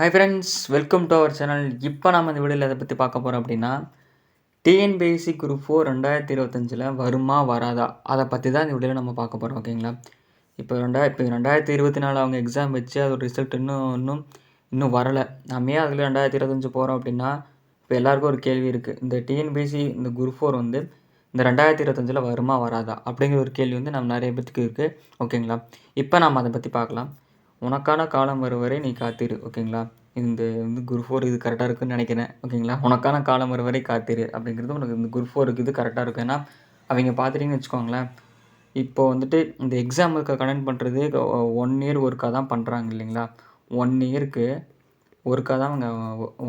Hi friends welcome to our channel இப்போ நம்ம இந்த வீடியோவில் அதை பற்றி பார்க்க போகிறோம் அப்படின்னா டிஎன்பிஎஸ்சி குரூப் ஃபோர் ரெண்டாயிரத்தி இருபத்தஞ்சில் வருமா வராதா? அதை பற்றி தான் இந்த வீடியோவில் நம்ம பார்க்க போகிறோம் ஓகேங்களா இப்போ ரெண்டா இப்போ ரெண்டாயிரத்தி இருபத்தி நாலு அவங்க எக்ஸாம் வச்சு அதோட ரிசல்ட் இன்னும் இன்னும் இன்னும் வரலை. நம்ம ஏன் அதில் ரெண்டாயிரத்தி இருபத்தஞ்சு போகிறோம் அப்படின்னா இப்போ எல்லாருக்கும் ஒரு கேள்வி இருக்குது இந்த டிஎன்பிஎஸ்சி இந்த குரூப் ஃபோர் வந்து இந்த ரெண்டாயிரத்தி இருபத்தஞ்சில் வருமா வராதா? அப்படிங்கிற ஒரு கேள்வி வந்து நம்ம நிறைய பேத்துக்கு இருக்குது ஓகேங்களா இப்போ நம்ம அதை பற்றி பார்க்கலாம். உனக்கான காலம் வரும் வரை நீ காத்திரு ஓகேங்களா? இந்த வந்து குரூப் ஃபோர் இது கரெக்டாக இருக்குன்னு நினைக்கிறேன் ஓகேங்களா? உனக்கான காலம் வரும் வரை காத்திரு அப்படிங்கிறது உனக்கு இந்த குரூப் ஃபோருக்கு இது கரெக்டாக இருக்கும். ஏன்னா அவங்க பார்த்துட்டிங்கன்னு வச்சுக்கோங்களேன் இப்போ வந்துட்டு இந்த எக்ஸாமுக்கு கனெக்ட் பண்ணுறது ஒன் இயர் ஒருக்கா தான் பண்ணுறாங்க இல்லைங்களா? ஒன் இயருக்கு ஒருக்கா தான் அவங்க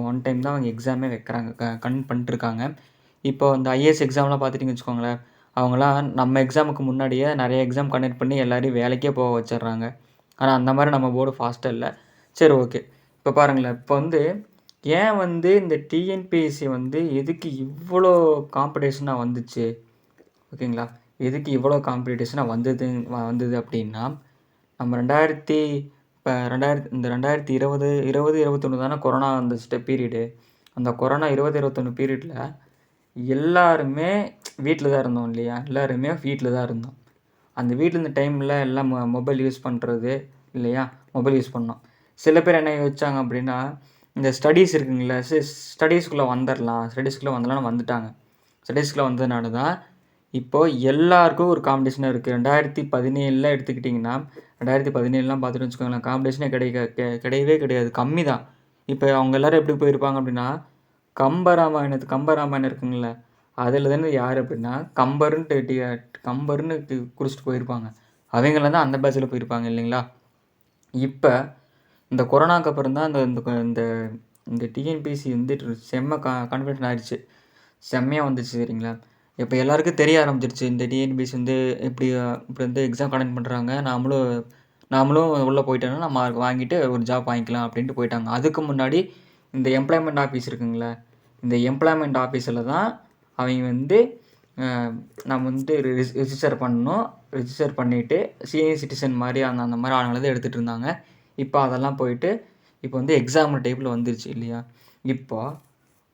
ஒன் டைம் தான் அவங்க எக்ஸாமே வைக்கிறாங்க க கனெக்ட் பண்ணிட்டுருக்காங்க. இப்போ இந்த ஐஏஎஸ் எக்ஸாம்லாம் பார்த்துட்டிங்கன்னு வச்சுக்கோங்களேன் அவங்களாம் நம்ம எக்ஸாமுக்கு முன்னாடியே நிறைய எக்ஸாம் கனெக்ட் பண்ணி எல்லோரையும் வேலைக்கே போக வச்சிடுறாங்க. ஆனால் அந்த மாதிரி நம்ம போர்டு ஃபாஸ்ட்டாக இல்லை. சரி ஓகே இப்போ பாருங்களேன். இப்போ வந்து ஏன் வந்து இந்த டிஎன்பிஎஸ்சி வந்து எதுக்கு இவ்வளோ காம்படிஷனாக வந்துச்சு? ஓகேங்களா? எதுக்கு இவ்வளோ காம்படிஷனாக வந்தது வந்தது அப்படின்னா நம்ம ரெண்டாயிரத்தி இப்போ ரெண்டாயிரத்தி இந்த ரெண்டாயிரத்தி இருபது இருபது இருபத்தொன்று தானே கொரோனா வந்துச்சுட்ட பீரியடு அந்த கொரோனா இருபது இருபத்தொன்று பீரியடில் எல்லாருமே வீட்டில் தான் இருந்தோம் இல்லையா? எல்லாருமே வீட்டில் தான் இருந்தோம். அந்த வீட்டில் இருந்த டைமில் எல்லாம் மொ மொபைல் யூஸ் பண்ணுறது இல்லையா? மொபைல் யூஸ் பண்ணோம். சில பேர் என்ன யோசிச்சாங்க அப்படின்னா இந்த ஸ்டடீஸ் இருக்குங்களா சி ஸ்டடீஸ்குள்ளே வந்துடலாம் ஸ்டடீஸ்குள்ளே வந்துடலாம்னு வந்துட்டாங்க. ஸ்டடீஸ்குள்ளே வந்ததுனால தான் இப்போது எல்லாருக்கும் ஒரு காம்படிஷனாக இருக்குது ரெண்டாயிரத்தி பதினேழில் எடுத்துக்கிட்டிங்கன்னா ரெண்டாயிரத்தி பதினேழுலாம் பார்த்துட்டு வச்சுக்கோங்களேன் காம்படிஷனே கிடைக்க கிடையவே கிடையாது. கம்மி தான் இப்போ அவங்க எல்லோரும் எப்படி போயிருப்பாங்க அப்படின்னா கம்பராமாயணத்து கம்பராமாயணம் இருக்குங்களே அதில் தானே யார் அப்படின்னா கம்பருன்ட்டு டி கம்பர்னு போயிருப்பாங்க. அவங்கள தான் அந்த பேட்ச்சில் போயிருப்பாங்க இல்லைங்களா? இப்போ இந்த கொரோனாக்கு அப்புறம் தான் இந்த இந்த இந்த டிஎன்பிசி வந்து செம்ம கா கான்ஃபிடென்ட் ஆயிடுச்சு செம்மையாக வந்துச்சு சரிங்களா? இப்போ எல்லாருக்கும் தெரிய ஆரம்பிச்சிருச்சு இந்த டிஎன்பிசி வந்து இப்படி இப்படி வந்து எக்ஸாம் கண்டக்ட் பண்ணுறாங்க நாமளும் நாமளும் உள்ளே போயிட்டோன்னா நம்ம வாங்கிட்டு ஒரு ஜாப் வாங்கிக்கலாம் அப்படின்ட்டு போயிட்டாங்க. அதுக்கு முன்னாடி இந்த எம்ப்ளாய்மெண்ட் ஆஃபீஸ் இருக்குங்களே இந்த எம்ப்ளாய்மெண்ட் ஆஃபீஸில் தான் அவங்க வந்து நம்ம வந்து ரிஜிஸ்டர் பண்ணணும். ரிஜிஸ்டர் பண்ணிவிட்டு சீனியர் சிட்டிசன் மாதிரி அந்த அந்த மாதிரி ஆளுங்களை தான் எடுத்துகிட்டு இருந்தாங்க. இப்போ அதெல்லாம் போயிட்டு இப்போ வந்து எக்ஸாம்பிள் டைப்பில் வந்துருச்சு இல்லையா? இப்போ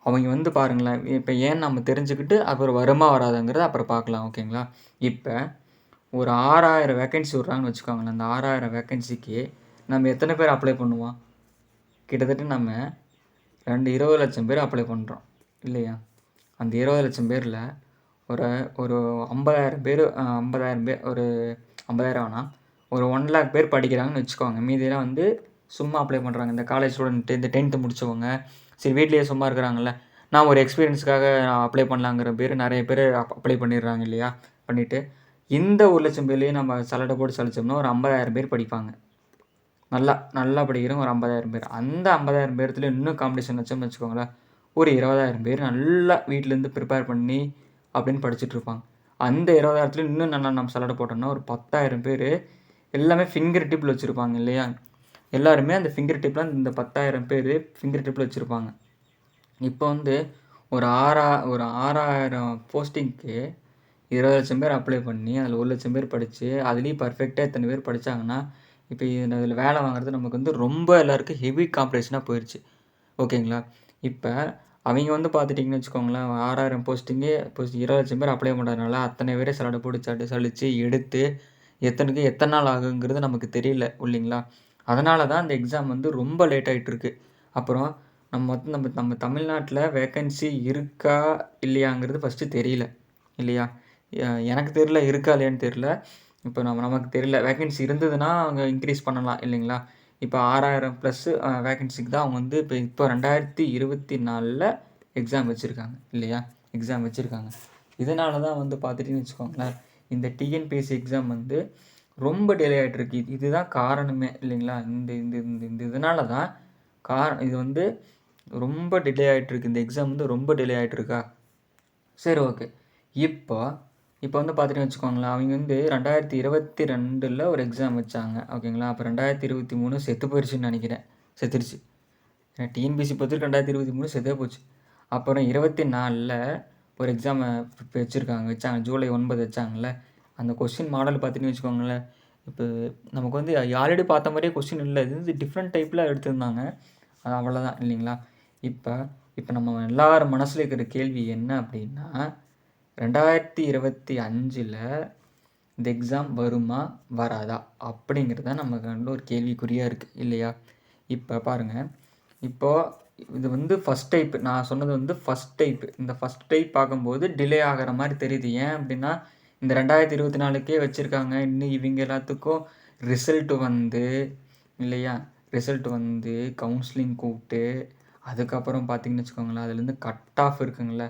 அவங்க வந்து பாருங்களேன் இப்போ ஏன் நம்ம தெரிஞ்சுக்கிட்டு அப்புறம் வருமா வராதுங்கிறத அப்புறம் பார்க்கலாம் ஓகேங்களா? இப்போ ஒரு ஆறாயிரம் வேக்கன்சி விட்றாங்கன்னு வச்சுக்கோங்களேன். அந்த ஆறாயிரம் வேக்கன்சிக்கு நம்ம எத்தனை பேர் அப்ளை பண்ணுவோம்? கிட்டத்தட்ட நம்ம ரெண்டு இருபது லட்சம் பேர் அப்ளை பண்ணுறோம் இல்லையா? அந்த இருபது லட்சம் பேரில் ஒரு ஒரு ஐம்பதாயிரம் பேர் ஐம்பதாயிரம் பேர் ஒரு ஐம்பதாயிரம் வேணாம் ஒரு ஒன் லேக் பேர் படிக்கிறாங்கன்னு வச்சுக்கோங்க. மீதியெல்லாம் வந்து சும்மா அப்ளை பண்ணுறாங்க இந்த காலேஜ் ஸ்டூடெண்ட்டு இந்த டென்த்து முடித்தவங்க சரி வீட்லேயே சும்மா இருக்கிறாங்கல்ல. நான் ஒரு எக்ஸ்பீரியன்ஸுக்காக அப்ளை பண்ணலாங்கிற பேர் நிறைய பேர் அப்ளை பண்ணிடுறாங்க இல்லையா? பண்ணிவிட்டு இந்த ஒரு லட்சம் பேர்லேயும் நம்ம சலடை போட்டு சலிச்சோம்னா ஒரு ஐம்பதாயிரம் பேர் படிப்பாங்க. நல்லா நல்லா படிக்கிறவங்க ஒரு ஐம்பதாயிரம் பேர். அந்த ஐம்பதாயிரம் பேர்த்துல இன்னும் காம்படிஷன் வச்சோம்னு வச்சுக்கோங்களேன். ஒரு இருபதாயிரம் பேர் நல்லா வீட்டிலேருந்து ப்ரிப்பேர் பண்ணி அப்படின்னு படிச்சுட்ருப்பாங்க. அந்த இருபதாயிரத்துல இன்னும் நல்லா நம்ம சலடை போட்டோம்னா ஒரு பத்தாயிரம் பேர் எல்லாமே ஃபிங்கர் டிப்பில் வச்சுருப்பாங்க இல்லையா? எல்லாருமே அந்த ஃபிங்கர் டிப்பில் இந்த பத்தாயிரம் பேர் ஃபிங்கர் டிப்பில் வச்சுருப்பாங்க. இப்போ வந்து ஒரு ஆறா ஒரு ஆறாயிரம் போஸ்டிங்க்கு இருபது லட்சம் பேர் அப்ளை பண்ணி அதில் ஒரு லட்சம் பேர் படித்து அதுலேயும் பர்ஃபெக்டாக எத்தனை பேர் படித்தாங்கன்னா இப்போ இதில் வேலை வாங்குறது நமக்கு வந்து ரொம்ப எல்லாருக்கும் ஹெவி காம்படிஷனாக போயிடுச்சு ஓகேங்களா? இப்போ அவங்க வந்து பார்த்துட்டிங்கன்னு வச்சுக்கோங்களேன் ஆறாயிரம் போஸ்டிங்கே போஸ்ட் இருபது லட்சம் பேர் அப்ளை பண்ணுறதுனால அத்தனை பேரே சலடை போட்டு சட்டு சலித்து எடுத்து எத்தனைக்கு எத்தனை நாள் ஆகுங்கிறது நமக்கு தெரியல இல்லைங்களா? அதனால தான் அந்த எக்ஸாம் வந்து ரொம்ப லேட் ஆகிட்டுருக்கு அப்புறம் நம்ம வந்து நம்ம நம்ம தமிழ்நாட்டில் வேக்கன்சி இருக்கா இல்லையாங்கிறது ஃபஸ்ட்டு தெரியல இல்லையா? எனக்கு தெரியல இருக்கா இல்லையான்னு தெரில இப்போ நம்ம நமக்கு தெரியல. வேக்கன்சி இருந்ததுன்னா அவங்க இன்க்ரீஸ் பண்ணலாம் இல்லைங்களா? இப்போ ஆறாயிரம் ப்ளஸ்ஸு வேகன்சிக்கு தான் அவங்க வந்து இப்போ இப்போ ரெண்டாயிரத்தி இருபத்தி நாலில் எக்ஸாம் வச்சுருக்காங்க இல்லையா? எக்ஸாம் வச்சுருக்காங்க. இதனால தான் வந்து பார்த்துட்டிங்கன்னு வச்சுக்கோங்களேன் இந்த டிஎன்பிஎஸ்சி எக்ஸாம் வந்து ரொம்ப டிலே ஆகிட்டுருக்கு இதுதான் காரணமே இல்லைங்களா? இந்த இந்த இந்த இந்த இதனால தான் காரணம் இது வந்து ரொம்ப டிலே ஆகிட்டுருக்கு இந்த எக்ஸாம் வந்து ரொம்ப டிலே ஆகிட்டுருக்கா சரி ஓகே இப்போ இப்போ வந்து பார்த்துட்டு வச்சுக்கோங்களேன் அவங்க வந்து ரெண்டாயிரத்தி இருபத்தி ரெண்டில் ஒரு எக்ஸாம் வச்சாங்க. ஓகேங்களா அப்போ ரெண்டாயிரத்தி இருபத்தி மூணு செத்து போயிடுச்சுன்னு நினைக்கிறேன். செத்துருச்சு. ஏன்னா டிஎன்பிசி பொறுத்து ரெண்டாயிரத்தி இருபத்தி மூணு செத்தே போச்சு. அப்புறம் இருபத்தி நாலில் ஒரு எக்ஸாமை இப்போ வச்சுருக்காங்க. வச்சாங்க. ஜூலை ஒன்பது வச்சாங்கல்ல. அந்த கொஸ்டின் மாடல் பார்த்துட்டு வச்சுக்கோங்களேன் இப்போ நமக்கு வந்து ஆல்ரெடி பார்த்த மாதிரியே கொஸ்டின் இல்லை. இது வந்து டிஃப்ரெண்ட் டைப்பில் எடுத்திருந்தாங்க. அது அவ்வளோதான் இல்லைங்களா? இப்போ இப்போ நம்ம எல்லார் மனசில் இருக்கிற கேள்வி என்ன அப்படின்னா ரெண்டாயிரத்தி இருபத்தி அஞ்சில் இந்த எக்ஸாம் வருமா வராதா அப்படிங்கிறது தான் நமக்கு வந்து ஒரு கேள்விக்குறியாக இருக்குது இல்லையா? இப்போ பாருங்கள் இப்போது இது வந்து ஃபஸ்ட் டைப் நான் சொன்னது வந்து ஃபஸ்ட் டைப் இந்த ஃபஸ்ட் டைப் பார்க்கும்போது டிலே ஆகிற மாதிரி தெரியுது. ஏன் அப்படின்னா இந்த ரெண்டாயிரத்தி இருபத்தி நாலுக்கே வச்சுருக்காங்க. இன்னும் இவங்க எல்லாத்துக்கும் ரிசல்ட் வந்து இல்லையா? ரிசல்ட் வந்து கவுன்சிலிங் கூப்பிட்டு அதுக்கப்புறம் பார்த்தீங்கன்னு வச்சுக்கோங்களேன் அதுலேருந்து கட் ஆஃப் இருக்குங்களே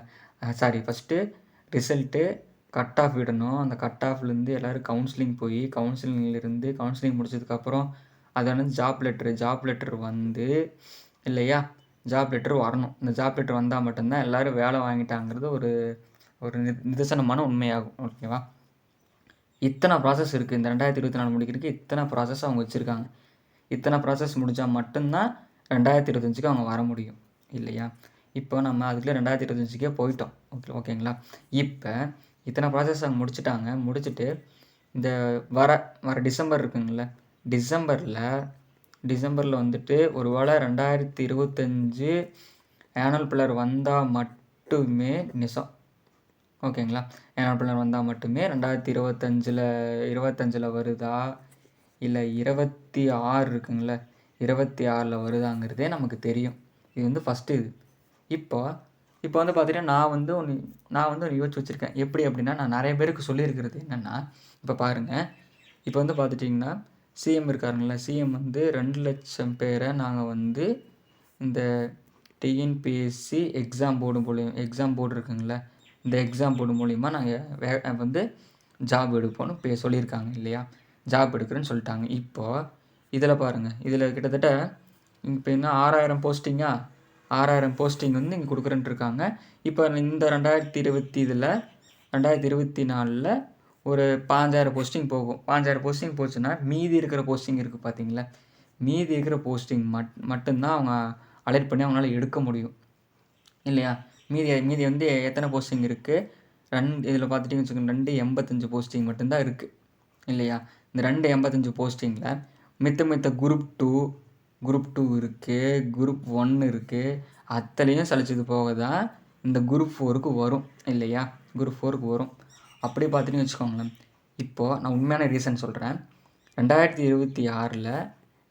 sorry first result cut off விடணும். அந்த கட் ஆஃப்லேருந்து எல்லோரும் கவுன்சிலிங் போய் கவுன்சிலிங்லேருந்து கவுன்சிலிங் முடிச்சதுக்கப்புறம் அது வந்து ஜாப் லெட்ரு ஜாப் லெட்ரு வந்து இல்லையா? ஜாப் லெட்ரு வரணும். இந்த ஜாப் லெட்ரு வந்தால் மட்டும்தான் எல்லோரும் வேலை வாங்கிட்டாங்கிறது ஒரு ஒரு நிதர்சனமான உண்மையாகும். ஓகேவா இத்தனை ப்ராசஸ் இருக்குது இந்த ரெண்டாயிரத்தி இருபத்தி நாலு முடிக்கிறதுக்கு இத்தனை ப்ராசஸ் அவங்க வச்சுருக்காங்க. இத்தனை ப்ராசஸ் முடித்தால் மட்டும்தான் ரெண்டாயிரத்தி இருபத்தஞ்சுக்கு அவங்க வர முடியும். இல்லையா? இப்போ நம்ம அதுக்குள்ளே ரெண்டாயிரத்தி இருபத்தஞ்சுக்கே போயிட்டோம். ஓகே ஓகேங்களா? இப்போ இத்தனை ப்ராசஸ் அவங்க முடிச்சுட்டாங்க. முடிச்சுட்டு இந்த வர வர டிசம்பர் இருக்குங்கள டிசம்பரில் டிசம்பரில் வந்துட்டு ஒரு வேளை ரெண்டாயிரத்தி இருபத்தஞ்சு ஆனுவல் பிளர் வந்தால் மட்டுமே நிசம். ஓகேங்களா? ஆனுவல் பிளர் வந்தால் மட்டுமே ரெண்டாயிரத்தி இருபத்தஞ்சில் இருபத்தஞ்சில் வருதா? இல்லை இருபத்தி ஆறு இருக்குங்கள இருபத்தி ஆறில் வருதாங்கிறதே நமக்கு தெரியும். இது வந்து ஃபஸ்ட்டு இது. இப்போ இப்போ வந்து பார்த்தீங்கன்னா நான் வந்து ஒன்று நான் வந்து ஒன்று யோசிச்சு வச்சுருக்கேன். எப்படி அப்படின்னா நான் நிறைய பேருக்கு சொல்லியிருக்கிறது என்னென்னா இப்போ பாருங்கள் இப்போ வந்து பார்த்துட்டிங்கன்னா சிஎம் இருக்காருங்கள சிஎம் வந்து ரெண்டு லட்சம் பேரை நாங்கள் வந்து இந்த டிஎன்பிஎஸ்சி எக்ஸாம் போர்டு மூலியம் எக்ஸாம் போர்டு இருக்குங்கள இந்த எக்ஸாம் போர்டு மூலிமா நாங்கள் வே வந்து ஜாப் எடுப்போம்னு பே சொல்லியிருக்காங்க இல்லையா? ஜாப் எடுக்கிறேன்னு சொல்லிட்டாங்க. இப்போது இதில் பாருங்கள் இதில் கிட்டத்தட்ட இப்போ என்ன ஆறாயிரம் போஸ்டிங்காக ஆறாயிரம் போஸ்டிங் வந்து இங்கே கொடுக்குறேன்ட்டு இருக்காங்க இப்போ இந்த ரெண்டாயிரத்தி இருபத்தி இதில் ரெண்டாயிரத்தி இருபத்தி நாலில் ஒரு பாஞ்சாயிரம் போஸ்டிங் போகும். பாஞ்சாயிரம் போஸ்டிங் போச்சுன்னா மீதி இருக்கிற போஸ்டிங் இருக்குது பார்த்தீங்களா மீதி இருக்கிற போஸ்டிங் மட் மட்டும்தான் அவங்க அலர்ட் பண்ணி அவங்களால எடுக்க முடியும். இல்லையா? மீதி மீதி வந்து எத்தனை போஸ்டிங் இருக்குது ரெண்டு இதில் பார்த்துட்டிங்கன்னு வச்சுக்கோங்க ரெண்டு எண்பத்தஞ்சு போஸ்டிங் மட்டும்தான் இருக்குது இல்லையா? இந்த ரெண்டு எண்பத்தஞ்சு போஸ்டிங்கில் மித்த மித்த குரூப் டூ குரூப் டூ இருக்குது குரூப் ஒன் இருக்குது அத்தனையும் சளிச்சது போக தான் இந்த குரூப் ஃபோருக்கு வரும் இல்லையா? குரூப் ஃபோருக்கு வரும். அப்படி பார்த்துட்டு வச்சுக்கோங்களேன். இப்போது நான் உண்மையான ரீசன் சொல்கிறேன் ரெண்டாயிரத்தி இருபத்தி ஆறில்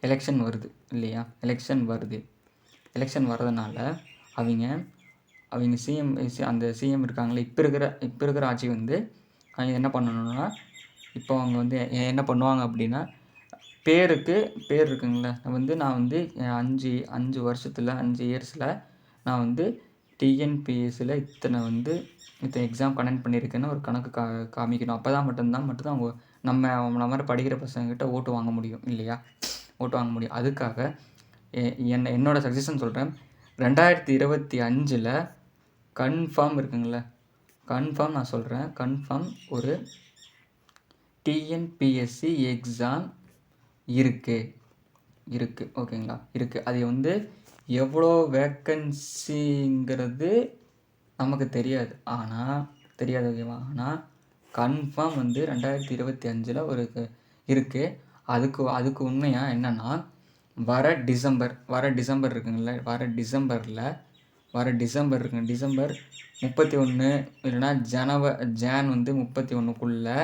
எலெக்ஷன் வருது இல்லையா? எலெக்ஷன் வருது. எலெக்ஷன் வர்றதுனால அவங்க அவங்க சிஎம் அந்த சிஎம் இருக்காங்களே இப்போ இருக்கிற இப்போ இருக்கிற ஆட்சி வந்து அவங்க என்ன பண்ணணும்னா இப்போ அவங்க வந்து என்ன பண்ணுவாங்க அப்படின்னா பேருக்கு பேர் இருக்குங்கள. வந்து நான் வந்து அஞ்சு அஞ்சு வருஷத்தில் அஞ்சு இயர்ஸில் நான் வந்து டிஎன்பிஎஸ்சியில் இத்தனை வந்து இத்தனை எக்ஸாம் கண்டக்ட் பண்ணியிருக்கேன்னு ஒரு கணக்கு கா காமிக்கணும். அப்போ தான் மட்டும்தான் மட்டும்தான் அவங்க நம்ம நம்மள மாதிரி படிக்கிற பசங்கக்கிட்ட ஓட்டு வாங்க முடியும் இல்லையா? ஓட்டு வாங்க முடியும். அதுக்காக என்ன என்னோடய சஜஷன் சொல்கிறேன் ரெண்டாயிரத்தி இருபத்தி அஞ்சில் கன்ஃபார்ம் இருக்குங்களே. கன்ஃபார்ம் நான் சொல்கிறேன் கன்ஃபார்ம் ஒரு டிஎன்பிஎஸ்சி எக்ஸாம் இருக்குது இருக்குது ஓகேங்களா? இருக்குது அது வந்து எவ்வளோ வேக்கன்சிங்கிறது நமக்கு தெரியாது. ஆனால் தெரியாது ஓகேவா? ஆனால் கன்ஃபார்ம் வந்து ரெண்டாயிரத்தி இருபத்தி அஞ்சில் ஒரு இருக்குது அதுக்கு அதுக்கு உண்மையாக என்னென்னா வர டிசம்பர் வர டிசம்பர் இருக்குங்கள வர டிசம்பரில் வர டிசம்பர் இருக்குங்க. டிசம்பர் முப்பத்தி ஒன்று இல்லைன்னா ஜனவ ஜான் வந்து முப்பத்தி ஒன்றுக்குள்ளே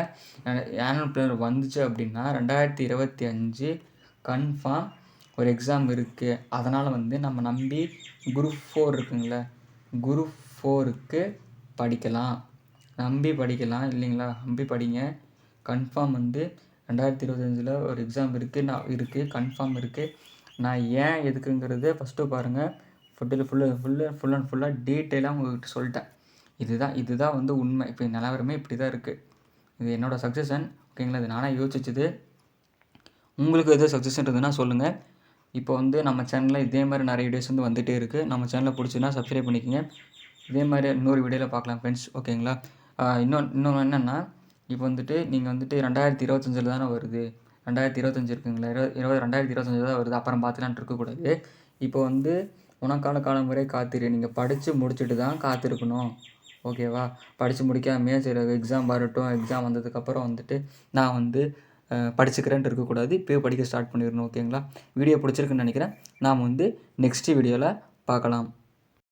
ஆனுவல் பிளான் வந்துச்சு அப்படின்னா ரெண்டாயிரத்தி இருபத்தி அஞ்சு கன்ஃபார்ம் ஒரு எக்ஸாம் இருக்குது அதனால் வந்து நம்ம நம்பி குரூப் ஃபோர் இருக்குங்கள குரூப் ஃபோருக்கு படிக்கலாம். நம்பி படிக்கலாம் இல்லைங்களா? நம்பி படிங்க. கன்ஃபார்ம் வந்து ரெண்டாயிரத்தி இருபத்தஞ்சில் ஒரு எக்ஸாம் இருக்குது நான் இருக்குது கன்ஃபார்ம் இருக்குது நான் ஏன் எதுக்குங்கிறது ஃபஸ்ட்டு பாருங்கள் ஃபுட்டில் ஃபுல்லு ஃபுல்லு ஃபுல் அண்ட் ஃபுல்லாக டீட்டெயிலாக உங்கள்கிட்ட சொல்லிட்டேன். இதுதான் இதுதான் வந்து உண்மை. இப்போ நிலவரமே இப்படி தான் இருக்குது இது என்னோடய சக்ஸஷன் ஓகேங்களா இது நானாக யோசிச்சது. உங்களுக்கு எதுவும் சக்ஸஷன் இருந்ததுன்னா சொல்லுங்கள் இப்போ வந்து நம்ம சேனலில் இதே மாதிரி நிறைய வீடியோஸ் வந்து வந்துகிட்டே இருக்குது நம்ம சேனலில் பிடிச்சின்னா சப்ஸ்கிரைப் பண்ணிக்கோங்க. இதே மாதிரி இன்னொரு வீடியோவில் பார்க்கலாம் ஃப்ரெண்ட்ஸ் ஓகேங்களா இன்னொன்று இன்னொன்று என்னென்னா இப்போ வந்துட்டு நீங்கள் வந்துட்டு ரெண்டாயிரத்தி இருபத்தஞ்சில் தானே வருது. ரெண்டாயிரத்தி இருபத்தஞ்சி இருக்குங்களா? இருபது இருபது ரெண்டாயிரத்தி இருபத்தஞ்சி தான் வருது. அப்புறம் பார்த்துலான்ட்டு இருக்கக்கூடாது. இப்போ வந்து உனக்கான காலம் வரை காத்திரு. நீங்கள் படித்து முடிச்சுட்டு தான் காத்திருக்கணும். ஓகேவா படித்து முடிக்காமே சரி எக்ஸாம் வரட்டும். எக்ஸாம் வந்ததுக்கப்புறம் வந்துட்டு நான் வந்து படிச்சுக்கிறேன்ட்டு இருக்கக்கூடாது. இப்போயே படிக்க ஸ்டார்ட் பண்ணிடணும் ஓகேங்களா வீடியோ பிடிச்சிருக்குன்னு நினைக்கிறேன். நாம் வந்து நெக்ஸ்ட் வீடியோவில் பார்க்கலாம்.